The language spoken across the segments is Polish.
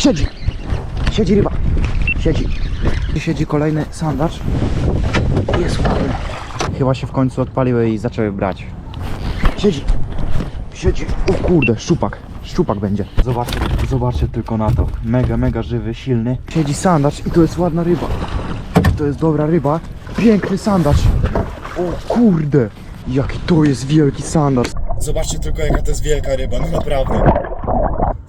Siedzi! Siedzi ryba! Siedzi! Siedzi kolejny sandacz. Jest ładny. Chyba się w końcu odpaliły i zaczęły brać. Siedzi! Siedzi! O kurde, szczupak! Szczupak będzie. Zobaczcie, zobaczcie tylko na to. Mega, mega żywy, silny. Siedzi sandacz i to jest ładna ryba. To jest dobra ryba. Piękny sandacz. O kurde! Jaki to jest wielki sandacz. Zobaczcie tylko jaka to jest wielka ryba, no naprawdę.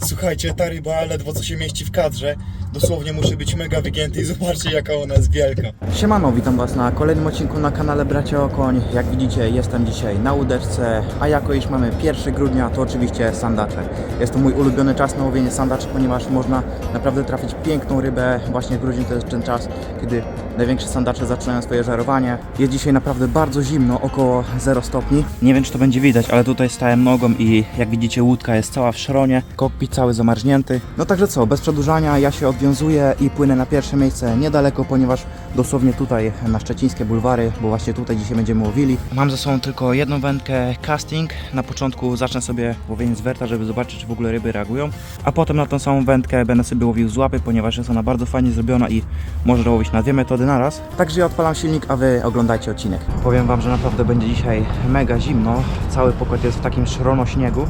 Słuchajcie, ta ryba ledwo co się mieści w kadrze. Dosłownie muszę być mega wygięty i zobaczcie jaka ona jest wielka. Siemano, witam Was na kolejnym odcinku na kanale Bracia Okoń. Jak widzicie, jestem dzisiaj na łódeczce, a jako iż mamy 1 grudnia, to oczywiście sandacze. Jest to mój ulubiony czas na łowienie sandaczy, ponieważ można naprawdę trafić piękną rybę. Właśnie grudzień to jest ten czas, kiedy największe sandacze zaczynają swoje żerowanie. Jest dzisiaj naprawdę bardzo zimno, około 0 stopni. Nie wiem, czy to będzie widać, ale tutaj stałem nogą i jak widzicie, łódka jest cała w szronie, kokpit cały zamarznięty. No także co, bez przedłużania, ja się odwiązuję i płynę na pierwsze miejsce niedaleko, ponieważ dosłownie tutaj na szczecińskie bulwary, bo właśnie tutaj dzisiaj będziemy łowili. Mam ze sobą tylko jedną wędkę casting. Na początku zacznę sobie łowienie z werta, żeby zobaczyć, czy w ogóle ryby reagują, a potem na tą samą wędkę będę sobie łowił z łapy, ponieważ jest ona bardzo fajnie zrobiona i może łowić na dwie metody naraz. Także ja odpalam silnik, a wy oglądajcie odcinek. Powiem wam, że naprawdę będzie dzisiaj mega zimno. Cały pokład jest w takim szrono śniegu,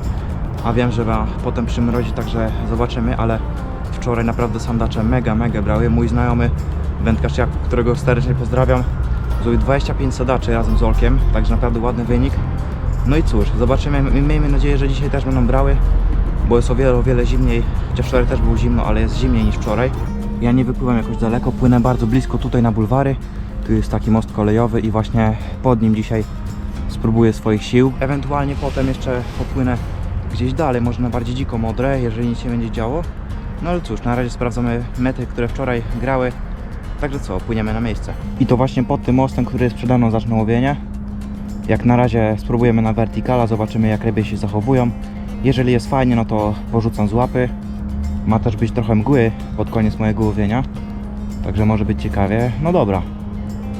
a wiem, że ma potem przymrozi, także zobaczymy, ale wczoraj naprawdę sandacze mega, mega brały. Mój znajomy wędkarz, którego serdecznie pozdrawiam, zrobił 25 sadaczy razem z Olkiem, także naprawdę ładny wynik. No i cóż, zobaczymy, miejmy nadzieję, że dzisiaj też będą brały, bo jest o wiele, o wiele zimniej, chociaż wczoraj też było zimno, ale jest zimniej niż wczoraj. Ja nie wypływam jakoś daleko, płynę bardzo blisko tutaj na bulwary. Tu jest taki most kolejowy i właśnie pod nim dzisiaj spróbuję swoich sił. Ewentualnie potem jeszcze popłynę gdzieś dalej, może na bardziej dziko modre, jeżeli nic się będzie działo. No ale cóż, na razie sprawdzamy mety, które wczoraj grały. Także co, płyniemy na miejsce. I to właśnie pod tym mostem, który jest przede mną, zacznę łowienie. Jak na razie spróbujemy na vertikala, zobaczymy jak ryby się zachowują. Jeżeli jest fajnie, no to porzucam z łapy. Ma też być trochę mgły pod koniec mojego łowienia. Także może być ciekawie. No dobra.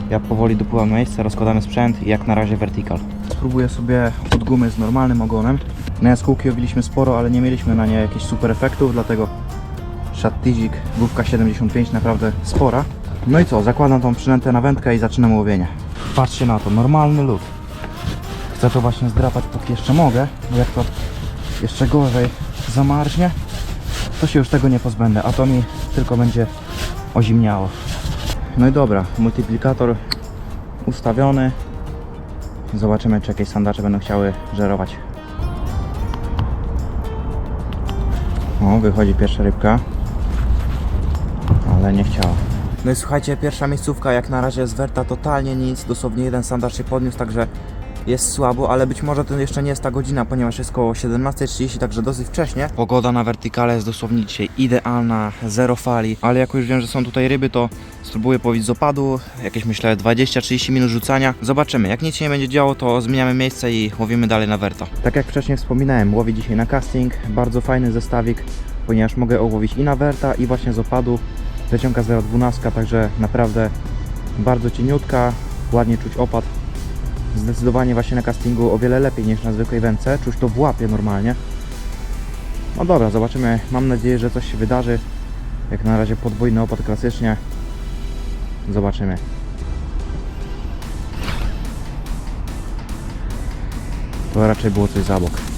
Ja powoli dopływam na miejsce, rozkładamy sprzęt i jak na razie vertikal. Spróbuję sobie od gumy z normalnym ogonem. Na jaskółki łowiliśmy sporo, ale nie mieliśmy na nie jakichś super efektów, dlatego Shattizik, główka 75, naprawdę spora. No i co, zakładam tą przynętę na wędkę i zaczynam łowienie. Patrzcie na to, normalny lód. Chcę to właśnie zdrapać póki jeszcze mogę, bo jak to jeszcze gorzej zamarznie, to się już tego nie pozbędę, a to mi tylko będzie ozimniało. No i dobra, multiplikator ustawiony. Zobaczymy, czy jakieś sandacze będą chciały żerować. O, wychodzi pierwsza rybka. Ale nie chciała. No i słuchajcie, pierwsza miejscówka jak na razie z Werta totalnie nic, dosłownie jeden sandacz się podniósł, także jest słabo, ale być może to jeszcze nie jest ta godzina, ponieważ jest koło 17.30, także dosyć wcześnie. Pogoda na wertykale jest dosłownie dzisiaj idealna, zero fali, ale jako już wiem, że są tutaj ryby, to spróbuję połowić z opadu, jakieś myślę 20-30 minut rzucania. Zobaczymy, jak nic się nie będzie działo, to zmieniamy miejsce i łowimy dalej na werto. Tak jak wcześniej wspominałem, łowię dzisiaj na casting, bardzo fajny zestawik, ponieważ mogę ołowić i na werta i właśnie z opadu. Wyciąga 0,12, także naprawdę bardzo cieniutka, ładnie czuć opad. Zdecydowanie właśnie na castingu o wiele lepiej niż na zwykłej wędce. Czuć to w łapie normalnie. No dobra, zobaczymy. Mam nadzieję, że coś się wydarzy. Jak na razie podwójny opad klasycznie. Zobaczymy. To raczej było coś za bok.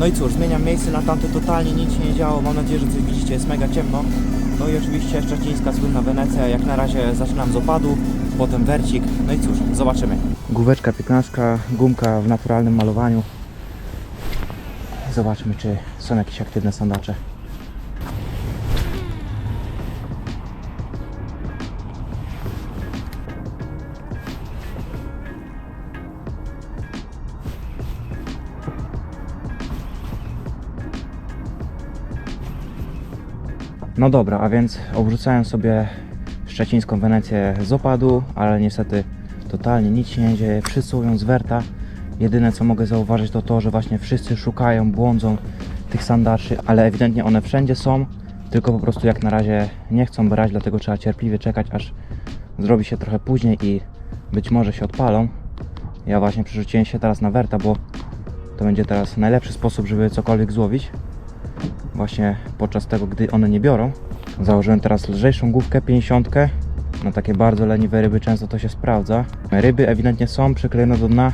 No i cóż, zmieniam miejsce na tamte totalnie nic się nie działo. Mam nadzieję, że coś widzicie, jest mega ciemno. No i oczywiście szczecińska słynna Wenecja. Jak na razie zaczynam z opadu, potem wercik. No i cóż, zobaczymy. Główeczka 15, gumka w naturalnym malowaniu. Zobaczmy, czy są jakieś aktywne sandacze. No dobra, a więc obrzucałem sobie szczecińską Wenecję z opadu, ale niestety totalnie nic się nie dzieje. Wszyscy łowią z werta. Jedyne co mogę zauważyć to to, że właśnie wszyscy szukają, błądzą tych sandaczy, ale ewidentnie one wszędzie są. tylko po prostu jak na razie nie chcą brać, dlatego trzeba cierpliwie czekać, aż zrobi się trochę później i być może się odpalą. Ja właśnie przerzuciłem się teraz na werta, bo to będzie teraz najlepszy sposób, żeby cokolwiek złowić. Właśnie podczas tego, gdy one nie biorą. Założyłem teraz lżejszą główkę 50. Na takie bardzo leniwe ryby często to się sprawdza. Ryby ewidentnie są przyklejone do dna.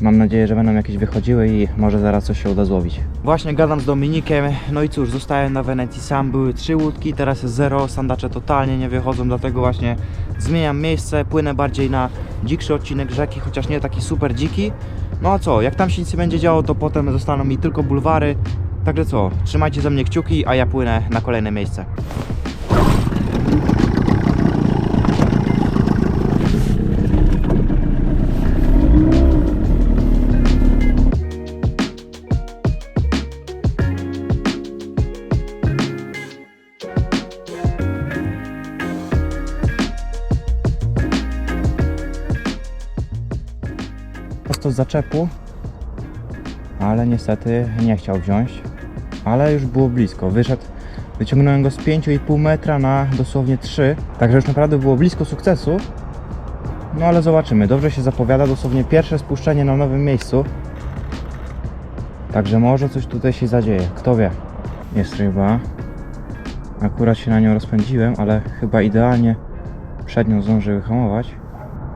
Mam nadzieję, że będą jakieś wychodziły i może zaraz coś się uda złowić. Właśnie gadam z Dominikiem, no i cóż, zostałem na Wenecji sam, były trzy łódki, teraz jest zero, sandacze totalnie nie wychodzą, dlatego właśnie zmieniam miejsce, płynę bardziej na dzikszy odcinek rzeki, chociaż nie taki super dziki. No a co, jak tam się nic nie będzie działo, to potem zostaną mi tylko bulwary. Także co, trzymajcie ze mnie kciuki, a ja płynę na kolejne miejsce. prosto zaczepu, ale niestety nie chciał wziąć. Ale już było blisko. Wyszedł, wyciągnąłem go z 5,5 metra na dosłownie 3. Także już naprawdę było blisko sukcesu. No ale zobaczymy. Dobrze się zapowiada. Dosłownie pierwsze spuszczenie na nowym miejscu. Także może coś tutaj się zadzieje. Kto wie. Jest ryba. Akurat się na nią rozpędziłem, ale chyba idealnie przed nią zdąży wyhamować.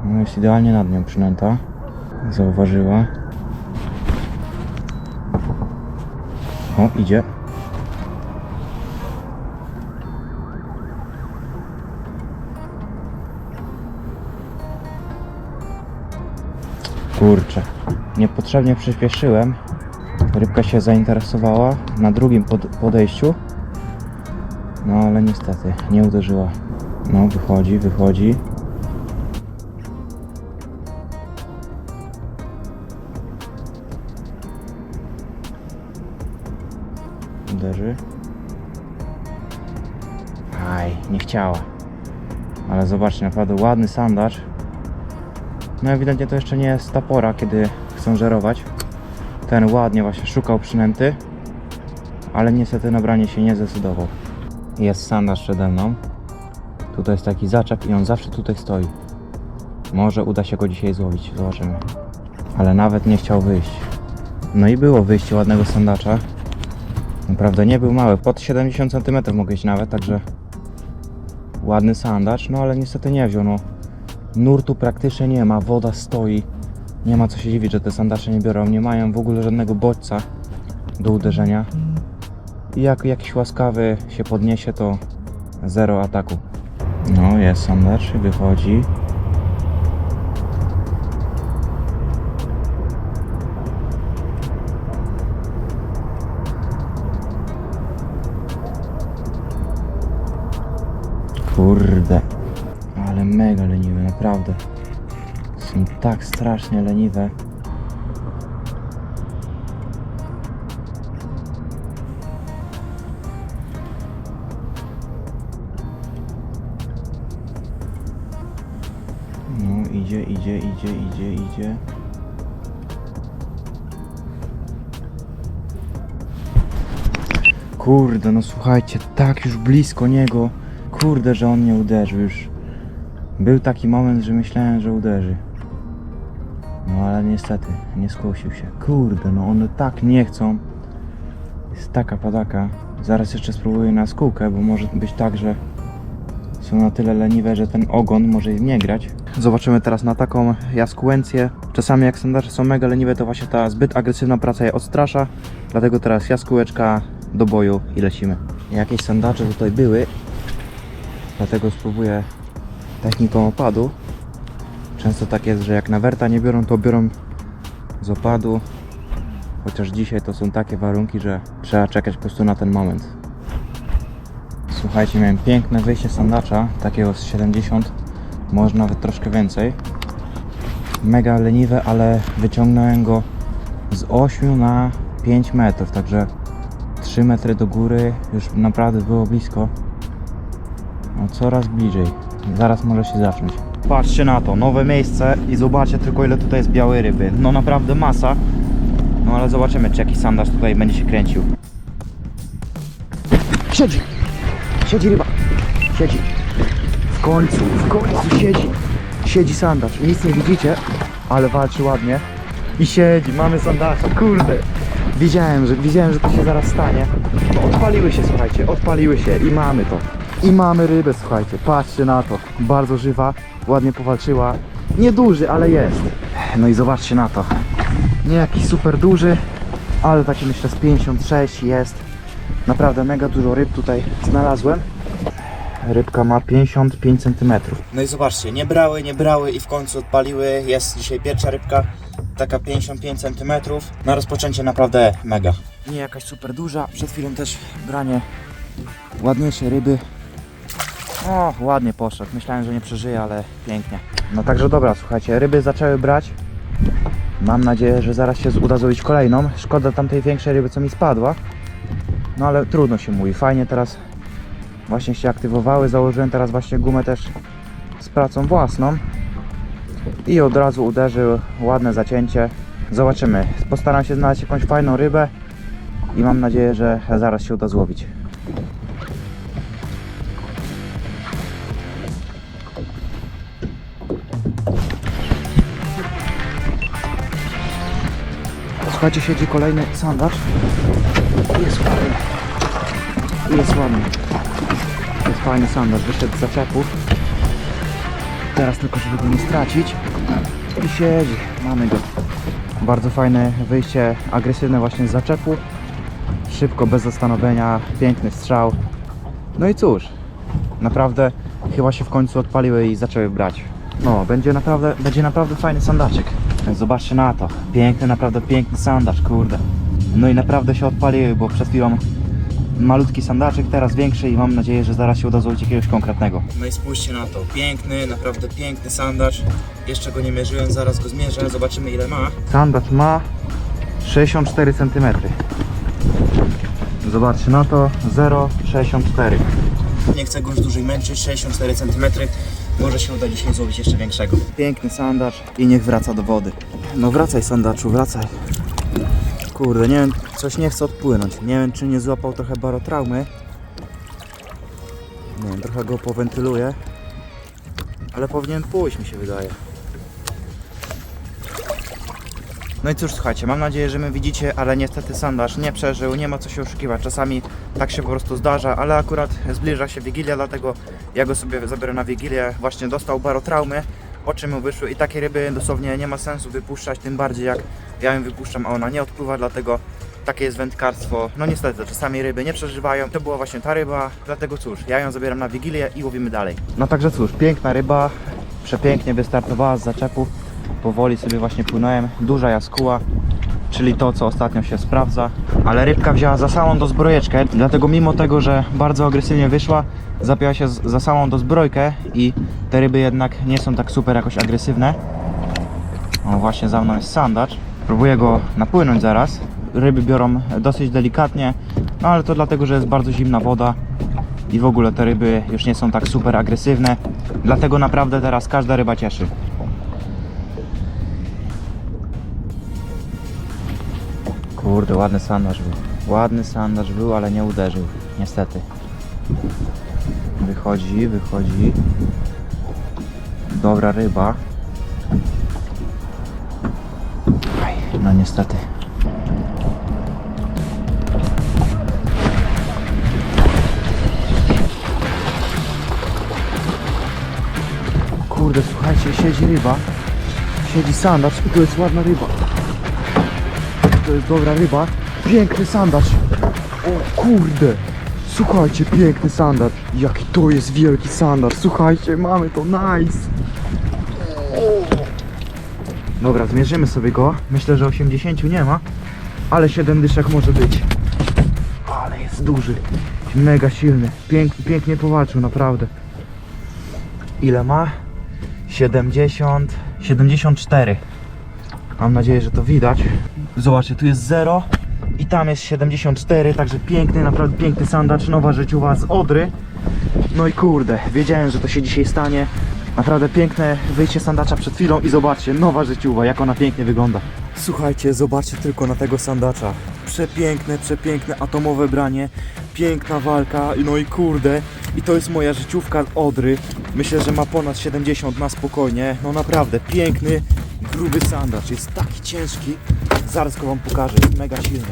No jest idealnie nad nią przynęta zauważyła. O, idzie. Kurczę, niepotrzebnie przyspieszyłem. Rybka się zainteresowała na drugim pod podejściu. No ale niestety nie uderzyła. No, wychodzi, wychodzi. Aj, nie chciała. Ale zobaczcie, naprawdę ładny sandacz. No ewidentnie to jeszcze nie jest ta pora, kiedy chcą żerować. Ten ładnie właśnie szukał przynęty, ale niestety na branie się nie zdecydował. Jest sandacz przede mną. Tutaj jest taki zaczep i on zawsze tutaj stoi. Może uda się go dzisiaj złowić, zobaczymy. Ale nawet nie chciał wyjść. No i było wyjście ładnego sandacza. Naprawdę nie był mały, pod 70 cm mogę iść nawet, także ładny sandacz, no ale niestety nie wziął, no. Nurtu praktycznie nie ma, woda stoi, nie ma co się dziwić, że te sandacze nie biorą, nie mają w ogóle żadnego bodźca do uderzenia i jak jakiś łaskawy się podniesie, to zero ataku. No, jest sandacz, wychodzi. Kurde, ale mega leniwe, naprawdę. Są tak strasznie leniwe. No, idzie, idzie, idzie, idzie, idzie. Kurde, no słuchajcie, tak już blisko niego. Kurde, że on nie uderzył już. Był taki moment, że myślałem, że uderzy. No ale niestety, nie skusił się. Kurde, no one tak nie chcą. Jest taka padaka. Zaraz jeszcze spróbuję na skółkę, bo może być tak, że są na tyle leniwe, że ten ogon może im nie grać. Zobaczymy teraz na taką jaskółencję. Czasami jak sandacze są mega leniwe, to właśnie ta zbyt agresywna praca je odstrasza. Dlatego teraz jaskółeczka do boju i lecimy. Jakieś sandacze tutaj były, Dlatego spróbuję techniką opadu. Często tak jest, że jak na werta nie biorą, to biorą z opadu. Chociaż dzisiaj to są takie warunki, że trzeba czekać po prostu na ten moment. Słuchajcie, miałem piękne wyjście sandacza, takiego z 70, może nawet troszkę więcej. Mega leniwe, ale wyciągnąłem go z 8 na 5 metrów, także 3 metry do góry, już naprawdę było blisko. No coraz bliżej. Zaraz może się zacząć. Patrzcie na to, nowe miejsce i zobaczcie tylko ile tutaj jest białej ryby. No naprawdę masa. No ale zobaczymy czy jakiś sandaż tutaj będzie się kręcił. Siedzi! Siedzi ryba! Siedzi! W końcu, w końcu siedzi! Siedzi sandacz. Nic nie widzicie, ale walczy ładnie. I siedzi, mamy sandacza, kurde! Widziałem, że, widziałem, że to się zaraz stanie. Odpaliły się, słuchajcie, odpaliły się i mamy to. I mamy rybę, słuchajcie, patrzcie na to. Bardzo żywa, ładnie powalczyła. Nieduży, ale jest. No i zobaczcie na to. Nie jakiś super duży, ale taki myślę z 56 jest. Naprawdę mega dużo ryb tutaj znalazłem. Rybka ma 55 cm. No i zobaczcie, nie brały, nie brały i w końcu odpaliły. Jest dzisiaj pierwsza rybka, taka 55 cm. Na rozpoczęcie naprawdę mega. Nie jakaś super duża, przed chwilą też branie ładniejszej ryby. O, ładnie poszedł. Myślałem, że nie przeżyje, ale pięknie. No także dobra, słuchajcie, ryby zaczęły brać. Mam nadzieję, że zaraz się uda zrobić kolejną. Szkoda tamtej większej ryby, co mi spadła. No ale trudno się mówi. Fajnie teraz właśnie się aktywowały. Założyłem teraz właśnie gumę też z pracą własną. I od razu uderzył ładne zacięcie. Zobaczymy. Postaram się znaleźć jakąś fajną rybę i mam nadzieję, że zaraz się uda złowić. Słuchajcie, siedzi kolejny sandacz. Jest ładny. Jest ładny. Jest fajny sandacz. Wyszedł z zaczepów. Teraz tylko, żeby go nie stracić. I siedzi. Mamy go. Bardzo fajne wyjście, agresywne właśnie z zaczepu. Szybko, bez zastanowienia. Piękny strzał. No i cóż. Naprawdę chyba się w końcu odpaliły i zaczęły brać. No, będzie naprawdę, będzie naprawdę fajny sandaczek. Zobaczcie na to. Piękny, naprawdę piękny sandacz, kurde. No i naprawdę się odpaliły, bo przed chwilą malutki sandaczek, teraz większy i mam nadzieję, że zaraz się uda złowić jakiegoś konkretnego. No i spójrzcie na to. Piękny, naprawdę piękny sandacz. Jeszcze go nie mierzyłem, zaraz go zmierzę, zobaczymy ile ma. Sandacz ma 64 cm. Zobaczcie na to, 0,64. Nie chcę go już dłużej męczyć, 64 cm. Może się uda dzisiaj złowić jeszcze większego. Piękny sandacz i niech wraca do wody. No wracaj sandaczu, wracaj. Kurde, nie wiem, coś nie chce odpłynąć. Nie wiem, czy nie złapał trochę barotraumy. Nie wiem, trochę go powentyluję. Ale powinien pójść, mi się wydaje. No i cóż, słuchajcie, mam nadzieję, że mnie widzicie, ale niestety sandaż nie przeżył, nie ma co się oszukiwać. Czasami tak się po prostu zdarza, ale akurat zbliża się Wigilia, dlatego ja go sobie zabiorę na Wigilię. Właśnie dostał barotraumy, oczy mu wyszły i takie ryby dosłownie nie ma sensu wypuszczać, tym bardziej jak ja ją wypuszczam, a ona nie odpływa, dlatego takie jest wędkarstwo. No niestety, czasami ryby nie przeżywają. To była właśnie ta ryba, dlatego cóż, ja ją zabieram na Wigilię i łowimy dalej. No także cóż, piękna ryba, przepięknie wystartowała z zaczepu. Powoli sobie właśnie płynąłem. Duża jaskuła, czyli to, co ostatnio się sprawdza. Ale rybka wzięła za samą do zbrojeczkę, dlatego mimo tego, że bardzo agresywnie wyszła, zapięła się za samą do zbrojkę i te ryby jednak nie są tak super jakoś agresywne. O, właśnie za mną jest sandacz. Próbuję go napłynąć zaraz. Ryby biorą dosyć delikatnie, no ale to dlatego, że jest bardzo zimna woda i w ogóle te ryby już nie są tak super agresywne. Dlatego naprawdę teraz każda ryba cieszy. Kurde, ładny sandacz był. Ładny sandacz był, ale nie uderzył. Niestety. Wychodzi, wychodzi. Dobra ryba. No niestety. Kurde, słuchajcie, siedzi ryba. Siedzi sandacz i to jest ładna ryba. To jest dobra ryba. Piękny sandacz. O kurde. Słuchajcie, piękny sandacz. Jaki to jest wielki sandacz. Słuchajcie, mamy to, nice. Dobra, zmierzymy sobie go. Myślę, że 80 nie ma, ale 7 dyszek może być. Ale jest duży. Mega silny. Pięk, pięknie powalczył, naprawdę. Ile ma? 70, 74. Mam nadzieję, że to widać. Zobaczcie, tu jest 0 i tam jest 74, także piękny, naprawdę piękny sandacz, nowa życiowa z Odry. No i kurde, wiedziałem, że to się dzisiaj stanie. Naprawdę piękne wyjście sandacza przed chwilą i zobaczcie, nowa życiowa, jak ona pięknie wygląda. Słuchajcie, zobaczcie tylko na tego sandacza. Przepiękne, przepiękne atomowe branie, piękna walka, no i kurde. I to jest moja życiówka Odry. Myślę, że ma ponad 70 na spokojnie. No naprawdę, piękny, gruby sandacz. Jest taki ciężki. Zaraz go wam pokażę, jest mega silny.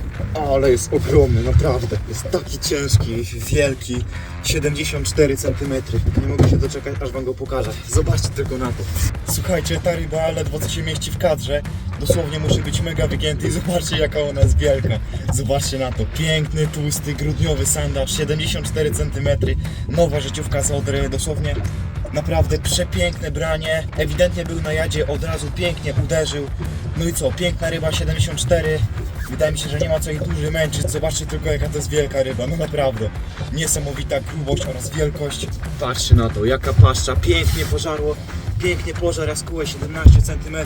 Ale jest ogromny, naprawdę. Jest taki ciężki, wielki. 74 cm. Nie mogę się doczekać, aż wam go pokażę. Zobaczcie tylko na to. Słuchajcie, ta ryba ledwo co się mieści w kadrze. Dosłownie musi być mega wygięty i zobaczcie jaka ona jest wielka. Zobaczcie na to. Piękny, tłusty, grudniowy sandacz, 74 cm. Nowa życiówka z Odry, dosłownie Naprawdę przepiękne branie. Ewidentnie był na jadzie, od razu pięknie uderzył. No i co, piękna ryba 74. Wydaje mi się, że nie ma co ich dłużej męczyć. Zobaczcie tylko jaka to jest wielka ryba, no naprawdę. Niesamowita grubość oraz wielkość. Patrzcie na to, jaka paszcza, pięknie pożarło. Pięknie pożar jaskółę 17 cm.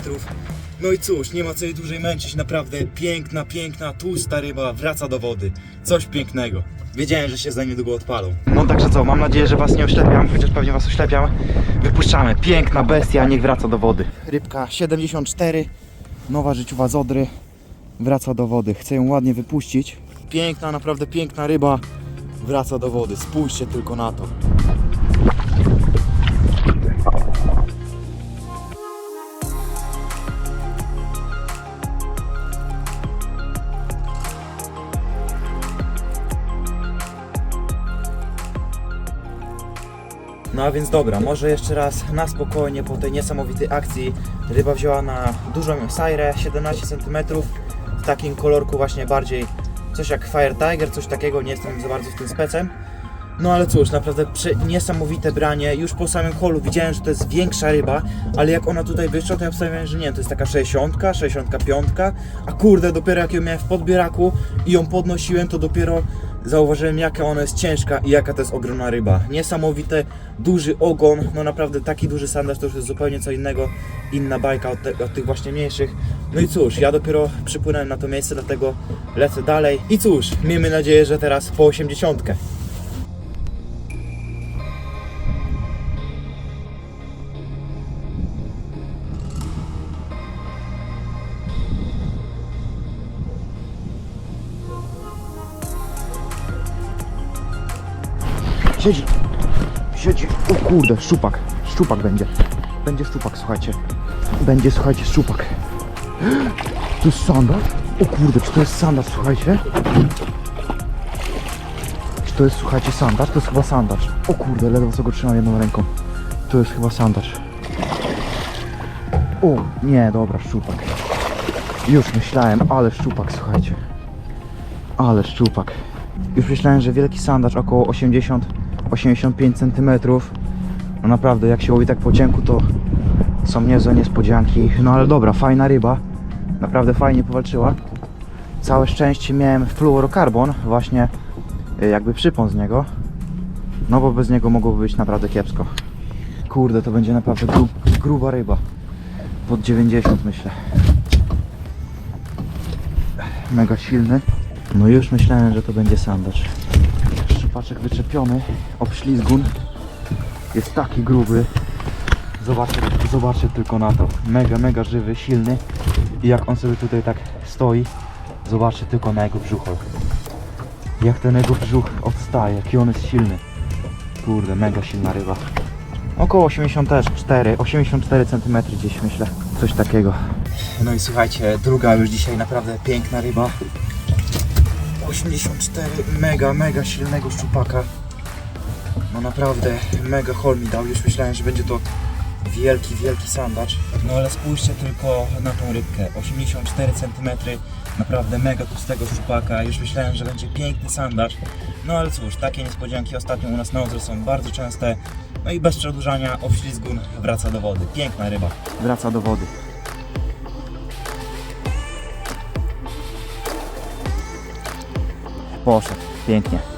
No i cóż, nie ma co jej dłużej męczyć, naprawdę piękna, piękna, tłusta ryba wraca do wody. Coś pięknego. Wiedziałem, że się za niedługo odpalą. No także co, mam nadzieję, że was nie oślepiam, chociaż pewnie was oślepiam. Wypuszczamy. Piękna bestia, niech wraca do wody. Rybka 74, nowa życiowa z Odry, wraca do wody. Chcę ją ładnie wypuścić. Piękna, naprawdę piękna ryba wraca do wody. Spójrzcie tylko na to. No a więc dobra, może jeszcze raz na spokojnie po tej niesamowitej akcji. Ryba wzięła na dużą sajrę, 17 cm, w takim kolorku właśnie bardziej coś jak Fire Tiger, coś takiego, nie jestem za bardzo w tym specem. No ale cóż, naprawdę niesamowite branie. Już po samym holu widziałem, że to jest większa ryba, ale jak ona tutaj wyszła, to ja obstawiałem, że nie, to jest taka 60, 65, a kurde, dopiero jak ją miałem w podbieraku i ją podnosiłem, to dopiero zauważyłem jaka ona jest ciężka i jaka to jest ogromna ryba. Niesamowite, duży ogon, no naprawdę taki duży sandaż to już jest zupełnie co innego, inna bajka od, te, od tych właśnie mniejszych. No i cóż, ja dopiero przypłynąłem na to miejsce, dlatego lecę dalej. I cóż, miejmy nadzieję, że teraz po 80. Siedzi. Siedzi. O kurde, szczupak. Szczupak będzie. Będzie szczupak, słuchajcie. Będzie, słuchajcie, szczupak. To jest sandacz? O kurde, czy to jest sandacz, słuchajcie? Czy to jest, słuchajcie, sandacz? To jest chyba sandacz. O kurde, ledwo co go trzymam jedną ręką. To jest chyba sandacz. O, nie, dobra, szczupak. Już myślałem, ale szczupak, słuchajcie. Ale szczupak. Już myślałem, że wielki sandacz około 80-85 cm. No naprawdę, jak się łowi tak po cienku, to są niezłe niespodzianki. No ale dobra, fajna ryba. Naprawdę fajnie powalczyła. Całe szczęście miałem fluorokarbon, właśnie y, jakby przypon z niego. No bo bez niego mogłoby być naprawdę kiepsko. Kurde, to będzie naprawdę gru, gruba ryba. Pod 90 myślę. Mega silny. No już myślałem, że to będzie sandacz. Szczupaczek wyczepiony, obślizgun. Jest taki gruby. Zobaczcie, zobaczcie tylko na to. Mega, mega żywy, silny. I jak on sobie tutaj tak stoi, zobaczcie tylko na jego brzucho. Jak ten jego brzuch odstaje, jaki on jest silny. Kurde, mega silna ryba. Około 84, 84 cm gdzieś myślę. Coś takiego. No i słuchajcie, druga już dzisiaj naprawdę piękna ryba. 84 mega, mega silnego szczupaka. No naprawdę mega hol mi dał. Już myślałem, że będzie to wielki, wielki sandacz. No ale spójrzcie tylko na tą rybkę. 84 cm. Naprawdę mega tłustego szczupaka. Już myślałem, że będzie piękny sandacz. No ale cóż, takie niespodzianki ostatnio u nas na Odrze są bardzo częste. No i bez przedłużania obślizgun wraca do wody. Piękna ryba. Wraca do wody. Poszedł. Pięknie.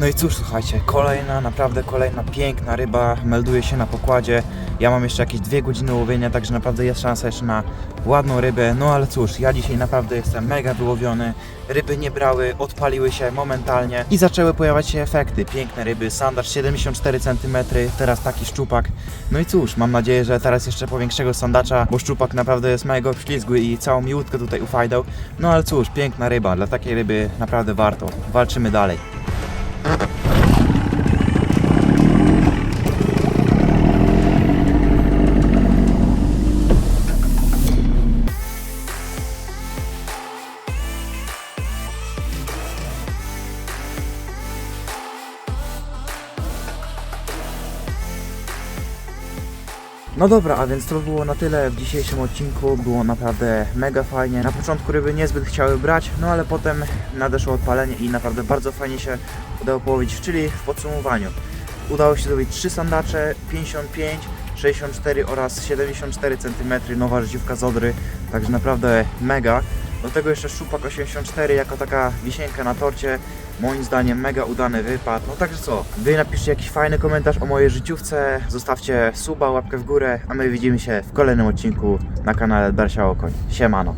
No i cóż, słuchajcie, kolejna, naprawdę kolejna piękna ryba melduje się na pokładzie. Ja mam jeszcze jakieś dwie godziny łowienia, także naprawdę jest szansa jeszcze na ładną rybę. No ale cóż, ja dzisiaj naprawdę jestem mega wyłowiony. Ryby nie brały, odpaliły się momentalnie i zaczęły pojawiać się efekty. Piękne ryby, sandaż 74 cm, teraz taki szczupak. No i cóż, mam nadzieję, że teraz jeszcze powiększego sandacza, bo szczupak naprawdę jest mega ślizgły i całą miłutkę tutaj ufajdał. No ale cóż, piękna ryba, dla takiej ryby naprawdę warto. Walczymy dalej. No dobra, a więc to było na tyle w dzisiejszym odcinku. Było naprawdę mega fajnie. Na początku ryby niezbyt chciały brać, no ale potem nadeszło odpalenie i naprawdę bardzo fajnie się udało połowić. Czyli w podsumowaniu udało się zdobyć 3 sandacze, 55, 64 oraz 74 cm nowa życiówka z Odry. Także naprawdę mega. Do tego jeszcze szczupak 84 jako taka wisienka na torcie. Moim zdaniem mega udany wypad. No także co, wy napiszcie jakiś fajny komentarz o mojej życiówce, zostawcie suba, łapkę w górę, a my widzimy się w kolejnym odcinku na kanale Darsia Okoń. Siemano.